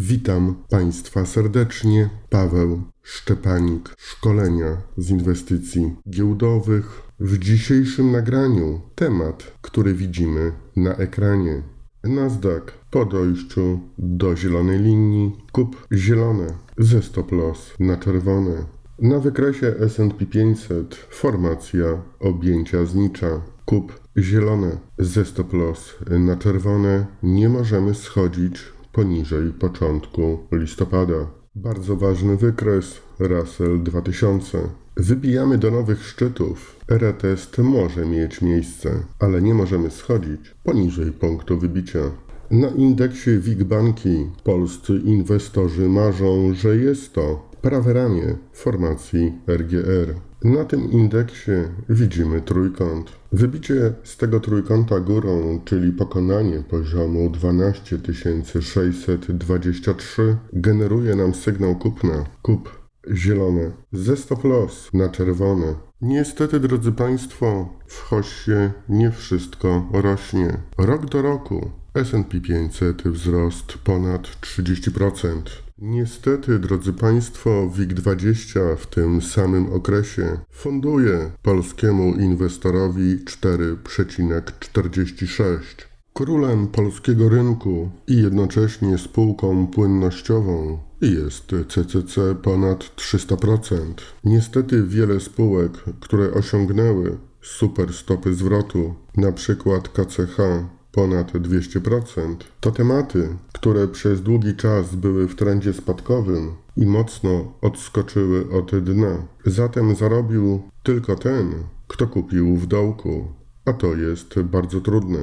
Witam Państwa serdecznie. Paweł Szczepanik, szkolenia z inwestycji giełdowych. W dzisiejszym nagraniu temat, który widzimy na ekranie. Nasdaq po dojściu do zielonej linii, kup zielone ze stop loss na czerwone. Na wykresie S&P 500 formacja objęcia znicza, kup zielone ze stop loss na czerwone. Nie możemy schodzić poniżej początku listopada. Bardzo ważny wykres Russell 2000. Wybijamy do nowych szczytów. Retest może mieć miejsce, ale nie możemy schodzić poniżej punktu wybicia. Na indeksie WIG Banki polscy inwestorzy marzą, że jest to prawe ramię formacji RGR. Na tym indeksie widzimy trójkąt. Wybicie z tego trójkąta górą, czyli pokonanie poziomu 12623, generuje nam sygnał kupna. Kup zielone, ze stop loss na czerwone. Niestety, drodzy Państwo, w hoście nie wszystko rośnie. Rok do roku S&P 500 wzrost ponad 30%. Niestety, drodzy Państwo, WIG20 w tym samym okresie funduje polskiemu inwestorowi 4,46. Królem polskiego rynku i jednocześnie spółką płynnościową jest CCC ponad 300%. Niestety wiele spółek, które osiągnęły super stopy zwrotu, na przykład KCH ponad 200%, to tematy, które przez długi czas były w trendzie spadkowym i mocno odskoczyły od dna. Zatem zarobił tylko ten, kto kupił w dołku, a to jest bardzo trudne.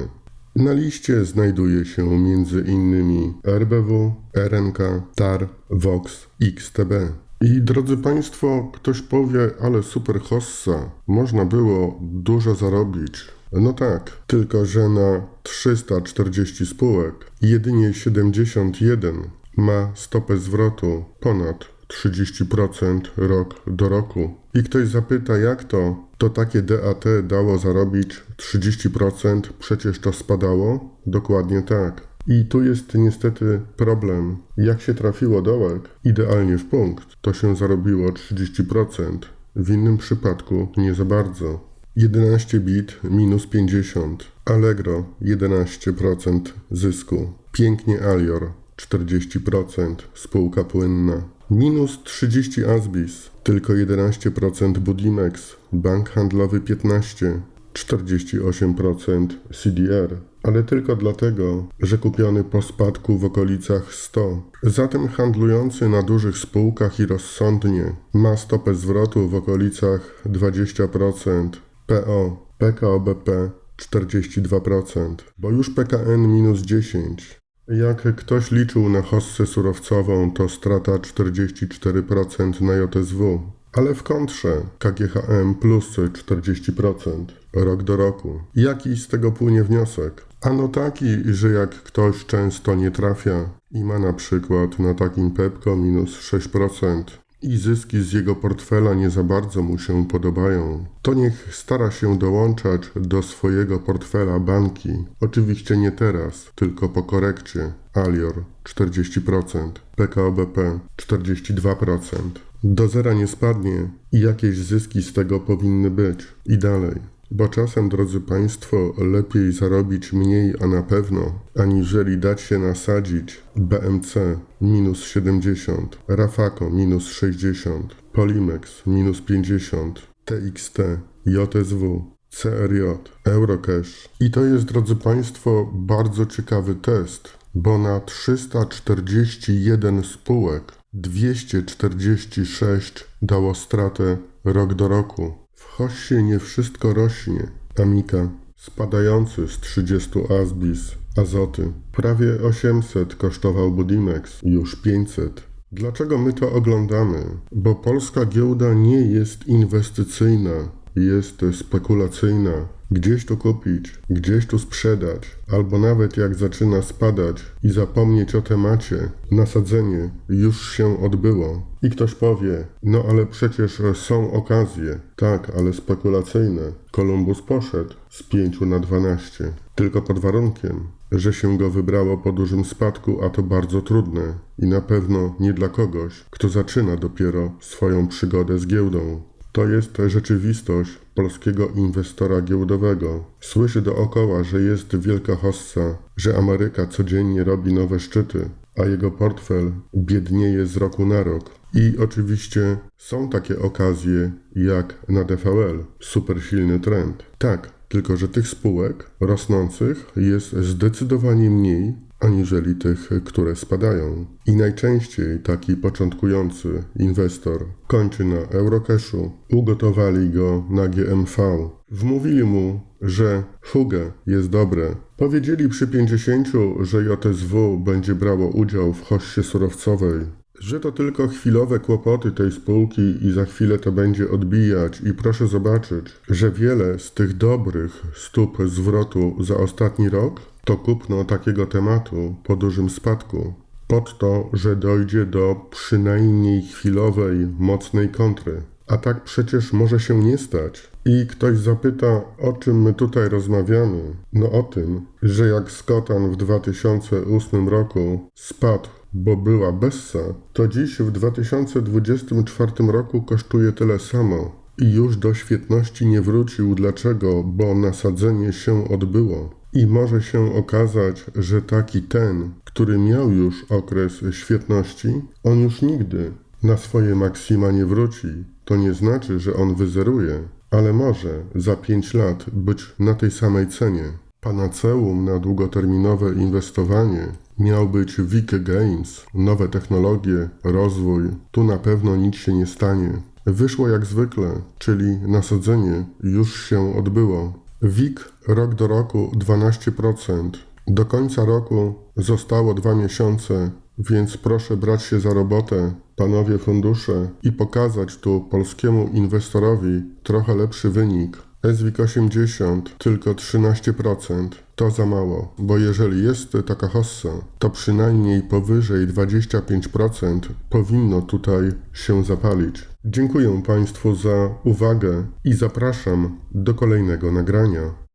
Na liście znajduje się m.in. RBW, RNK, TAR, VOX, XTB. I drodzy Państwo, ktoś powie, ale super hossa, można było dużo zarobić. No tak, tylko że na 340 spółek jedynie 71 ma stopę zwrotu ponad 30% rok do roku. I ktoś zapyta, jak to? To takie DAT dało zarobić 30%, przecież to spadało? Dokładnie tak. I tu jest niestety problem. Jak się trafiło dołek, idealnie w punkt, to się zarobiło 30%. W innym przypadku nie za bardzo. 11 bit minus 50. Allegro 11% zysku. Pięknie Alior 40%. Spółka płynna. Minus 30 Asbis. Tylko 11% Budimex. Bank handlowy 15. 48% CDR, ale tylko dlatego, że kupiony po spadku w okolicach 100. Zatem handlujący na dużych spółkach i rozsądnie ma stopę zwrotu w okolicach 20%. PO, PKO BP 42%, bo już PKN minus 10. Jak ktoś liczył na hossę surowcową, to strata 44% na JSW, ale w kontrze KGHM plus 40% rok do roku. Jaki z tego płynie wniosek? Ano taki, że jak ktoś często nie trafia i ma na przykład na takim Pepko minus 6%, i zyski z jego portfela nie za bardzo mu się podobają, to niech stara się dołączać do swojego portfela banki. Oczywiście nie teraz, tylko po korekcie. Alior 40%, PKO BP 42%. Do zera nie spadnie i jakieś zyski z tego powinny być. I dalej. Bo czasem, drodzy Państwo, lepiej zarobić mniej, a na pewno, aniżeli dać się nasadzić BMC minus 70, Rafaco minus 60, Polimex minus 50, TXT, JSW, CRJ, Eurocash. I to jest, drodzy Państwo, bardzo ciekawy test, bo na 341 spółek 246 dało stratę rok do roku. W Hosie nie wszystko rośnie. Amika, spadający z 30 Asbis, Azoty. Prawie 800 kosztował Budimex, już 500. Dlaczego my to oglądamy? Bo polska giełda nie jest inwestycyjna, jest spekulacyjna. Gdzieś tu kupić, gdzieś tu sprzedać, albo nawet jak zaczyna spadać i zapomnieć o temacie, nasadzenie już się odbyło. I ktoś powie, no ale przecież są okazje. Tak, ale spekulacyjne. Kolumbus poszedł z 5 na 12. tylko pod warunkiem, że się go wybrało po dużym spadku, a to bardzo trudne i na pewno nie dla kogoś, kto zaczyna dopiero swoją przygodę z giełdą. To jest rzeczywistość polskiego inwestora giełdowego. Słyszy dookoła, że jest wielka hossa, że Ameryka codziennie robi nowe szczyty, a jego portfel biednieje z roku na rok. I oczywiście są takie okazje jak na DVL, super silny trend. Tak, tylko że tych spółek rosnących jest zdecydowanie mniej aniżeli tych, które spadają. I najczęściej taki początkujący inwestor kończy na Eurocashu, ugotowali go na GMV, wmówili mu, że Fuge jest dobre. Powiedzieli przy 50, że JSW będzie brało udział w hoście surowcowej, że to tylko chwilowe kłopoty tej spółki i za chwilę to będzie odbijać i proszę zobaczyć, że wiele z tych dobrych stóp zwrotu za ostatni rok to kupno takiego tematu po dużym spadku. Pod to, że dojdzie do przynajmniej chwilowej, mocnej kontry. A tak przecież może się nie stać. I ktoś zapyta, o czym my tutaj rozmawiamy. No o tym, że jak Skotan w 2008 roku spadł, bo była Bessa, to dziś w 2024 roku kosztuje tyle samo. I już do świetności nie wrócił. Dlaczego? Bo nasadzenie się odbyło. I może się okazać, że taki ten, który miał już okres świetności, on już nigdy na swoje maksima nie wróci. To nie znaczy, że on wyzeruje, ale może za 5 lat być na tej samej cenie. Panaceum na długoterminowe inwestowanie miał być Wiki Games, nowe technologie, rozwój. Tu na pewno nic się nie stanie. Wyszło jak zwykle, czyli nasadzenie już się odbyło. WIG rok do roku 12%. Do końca roku zostało dwa miesiące, więc proszę brać się za robotę, panowie fundusze, i pokazać tu polskiemu inwestorowi trochę lepszy wynik. SWIG 80 tylko 13%. To za mało, bo jeżeli jest taka hossa, to przynajmniej powyżej 25% powinno tutaj się zapalić. Dziękuję Państwu za uwagę i zapraszam do kolejnego nagrania.